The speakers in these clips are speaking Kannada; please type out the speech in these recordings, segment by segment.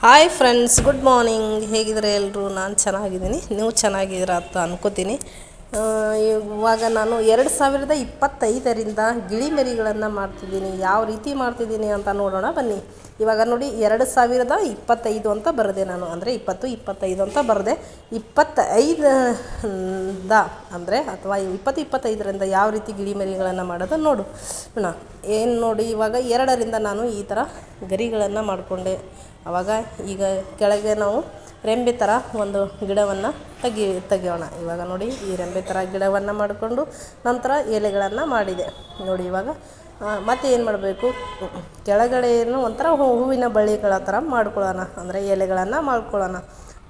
ಹಾಯ್ ಫ್ರೆಂಡ್ಸ್ ಗುಡ್ ಮಾರ್ನಿಂಗ್ ಹೇಗಿದ್ದಾರೆ ಎಲ್ಲರೂ? ನಾನು ಚೆನ್ನಾಗಿದ್ದೀನಿ. ನೀವು ಚೆನ್ನಾಗಿದ್ದೀರಾ ಅಂತ ಅನ್ಕೋತೀನಿ. ಇವಾಗ ನಾನು ಎರಡು ಸಾವಿರದ ಇಪ್ಪತ್ತೈದರಿಂದ ಗಿಳಿಮರಿಗಳನ್ನು ಮಾಡ್ತಿದ್ದೀನಿ. ಯಾವ ರೀತಿ ಮಾಡ್ತಿದ್ದೀನಿ ಅಂತ ನೋಡೋಣ, ಬನ್ನಿ. ಇವಾಗ ನೋಡಿ, ಎರಡು ಸಾವಿರದ ಇಪ್ಪತ್ತೈದು ಅಂತ ಬರೆದೆ ನಾನು. ಅಂದರೆ ಇಪ್ಪತ್ತು, ಇಪ್ಪತ್ತೈದು ಅಂತ ಬರೆದೆ. ಇಪ್ಪತ್ತೈದರಿಂದ, ಅಂದರೆ ಅಥವಾ ಇಪ್ಪತ್ತು, ಇಪ್ಪತ್ತೈದರಿಂದ ಯಾವ ರೀತಿ ಗಿಳಿಮರಿಗಳನ್ನು ಮಾಡೋದು ನೋಡು. ಅಣ್ಣ ಏನು ನೋಡಿ, ಇವಾಗ ಎರಡರಿಂದ ನಾನು ಈ ಥರ ಗರಿಗಳನ್ನು ಮಾಡಿಕೊಂಡೆ. ಆವಾಗ ಈಗ ಕೆಳಗೆ ನಾವು ರೆಂಬೆ ಥರ ಒಂದು ಗಿಡವನ್ನು ತೆಗಿ, ತೆಗೆಯೋಣ. ಇವಾಗ ನೋಡಿ ಈ ರೆಂಬೆ ಥರ ಗಿಡವನ್ನು ಮಾಡಿಕೊಂಡು ನಂತರ ಎಲೆಗಳನ್ನು ಮಾಡಿದೆ. ನೋಡಿ ಇವಾಗ ಮತ್ತೆ ಏನು ಮಾಡಬೇಕು? ಕೆಳಗಡೆ ಏನು ಒಂಥರ ಹೂವಿನ ಬಳ್ಳಿಗಳ ಥರ ಮಾಡ್ಕೊಳ್ಳೋಣ. ಅಂದರೆ ಎಲೆಗಳನ್ನು ಮಾಡ್ಕೊಳ್ಳೋಣ.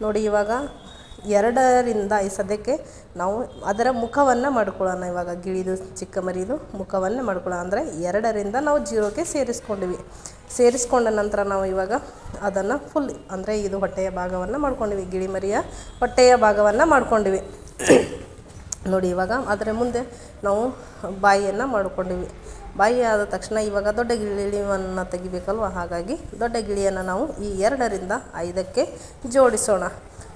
ನೋಡಿ ಇವಾಗ ಎರಡರಿಂದ ಸದ್ಯಕ್ಕೆ ನಾವು ಅದರ ಮುಖವನ್ನು ಮಾಡ್ಕೊಳ್ಳೋಣ. ಇವಾಗ ಗಿಳಿದು ಚಿಕ್ಕ ಮರಿದು ಮುಖವನ್ನು ಮಾಡ್ಕೊಳ್ಳೋಣ. ಅಂದರೆ ಎರಡರಿಂದ ನಾವು ಜೀರೋಕ್ಕೆ ಸೇರಿಸ್ಕೊಂಡ್ವಿ. ಸೇರಿಸ್ಕೊಂಡ ನಂತರ ನಾವು ಇವಾಗ ಅದನ್ನು ಫುಲ್ ಅಂದರೆ ಇದು ಹೊಟ್ಟೆಯ ಭಾಗವನ್ನು ಮಾಡ್ಕೊಂಡಿವಿ. ಗಿಳಿ ಮರಿಯ ಹೊಟ್ಟೆಯ ಭಾಗವನ್ನು ಮಾಡ್ಕೊಂಡಿವಿ. ನೋಡಿ, ಇವಾಗ ಅದರ ಮುಂದೆ ನಾವು ಬಾಯಿಯನ್ನು ಮಾಡಿಕೊಂಡ್ವಿ. ಬಾಯಿ ಆದ ತಕ್ಷಣ ಇವಾಗ ದೊಡ್ಡ ಗಿಳಿಯನ್ನು ತೆಗಿಬೇಕಲ್ವ? ಹಾಗಾಗಿ ದೊಡ್ಡ ಗಿಳಿಯನ್ನು ನಾವು ಈ ಎರಡರಿಂದ ಐದಕ್ಕೆ ಜೋಡಿಸೋಣ.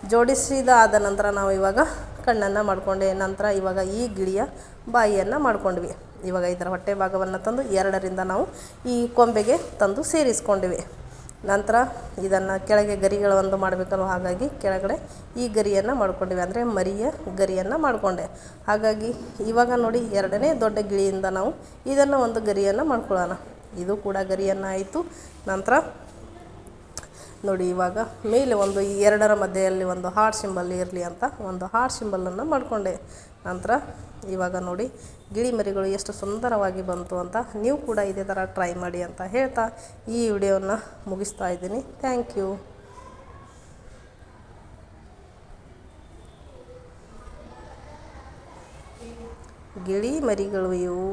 ಜೋಡಿಸಿದ ಆದ ನಂತರ ನಾವು ಇವಾಗ ಕಣ್ಣನ್ನು ಮಾಡಿಕೊಂಡೆ. ನಂತರ ಇವಾಗ ಈ ಗಿಳಿಯ ಬಾಯಿಯನ್ನು ಮಾಡಿಕೊಂಡ್ವಿ. ಇವಾಗ ಇದರ ಹೊಟ್ಟೆ ಭಾಗವನ್ನು ತಂದು ಎರಡರಿಂದ ನಾವು ಈ ಕೊಂಬೆಗೆ ತಂದು ಸೇರಿಸ್ಕೊಂಡಿವಿ. ನಂತರ ಇದನ್ನು ಕೆಳಗೆ ಗರಿಗಳ ಒಂದು ಮಾಡಬೇಕಲ್ವ? ಹಾಗಾಗಿ ಕೆಳಗಡೆ ಈ ಗರಿಯನ್ನು ಮಾಡ್ಕೊಂಡಿವಿ. ಅಂದರೆ ಮರಿಯ ಗರಿಯನ್ನು ಮಾಡಿಕೊಂಡೆ. ಹಾಗಾಗಿ ಇವಾಗ ನೋಡಿ ಎರಡನೇ ದೊಡ್ಡ ಗಿಳಿಯಿಂದ ನಾವು ಇದನ್ನು ಒಂದು ಗರಿಯನ್ನು ಮಾಡ್ಕೊಳ್ಳೋಣ. ಇದು ಕೂಡ ಗರಿಯನ್ನು ಆಯಿತು. ನಂತರ ನೋಡಿ, ಇವಾಗ ಮೇಲೆ ಒಂದು ಈ ಎರಡರ ಮಧ್ಯೆಯಲ್ಲಿ ಒಂದು ಹಾರ್ಟ್ ಸಿಂಬಲ್ ಇರಲಿ ಅಂತ ಒಂದು ಹಾರ್ಟ್ ಸಿಂಬಲನ್ನು ಮಾಡಿಕೊಂಡೆ. ನಂತರ ಇವಾಗ ನೋಡಿ, ಗಿಳಿ ಮರಿಗಳು ಎಷ್ಟು ಸುಂದರವಾಗಿ ಬಂತು ಅಂತ ನೀವು ಕೂಡ ಇದೇ ಥರ ಟ್ರೈ ಮಾಡಿ ಅಂತ ಹೇಳ್ತಾ ಈ ವಿಡಿಯೋನ ಮುಗಿಸ್ತಾ ಇದ್ದೀನಿ. ಥ್ಯಾಂಕ್ ಯು ಗಿಳಿ ಮರಿಗಳು ಇವು.